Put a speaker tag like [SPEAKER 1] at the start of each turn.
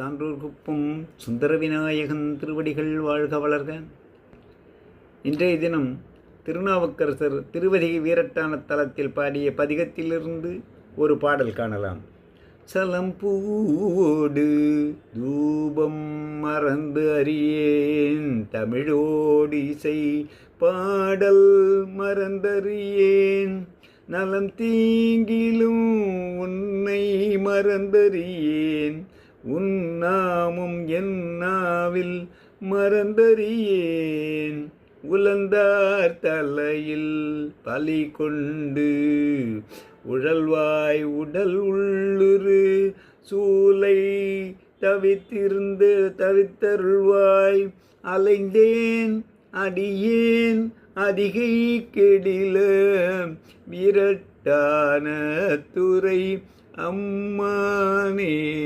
[SPEAKER 1] சான்றோர் குப்பம் சுந்தர விநாயகன் திருவடிகள் வாழ்க வளர்க. இன்றைய தினம் திருநாவுக்கரசர் திருவதிகை வீரட்டான தலத்தில் பாடிய பதிகத்திலிருந்து ஒரு பாடல் காணலாம். சலம் பூவோடு தூபம் மறந்து அறியேன் தமிழோடு இசை பாடல் மறந்தறியேன். நலம் தீங்கிலும் உன்னை மறந்தறியேன். உன்னாமும் என் நாவில் மறந்தறியேன். உலந்தார் தலையில் பலி கொண்டு உழல்வாய் உடல் உள்ளுரு சூலை தவித்திருந்து தவித்தருள்வாய். அலைந்தேன் அடியேன் அதிகை கெடில விரட்டான துறை அம்மானே.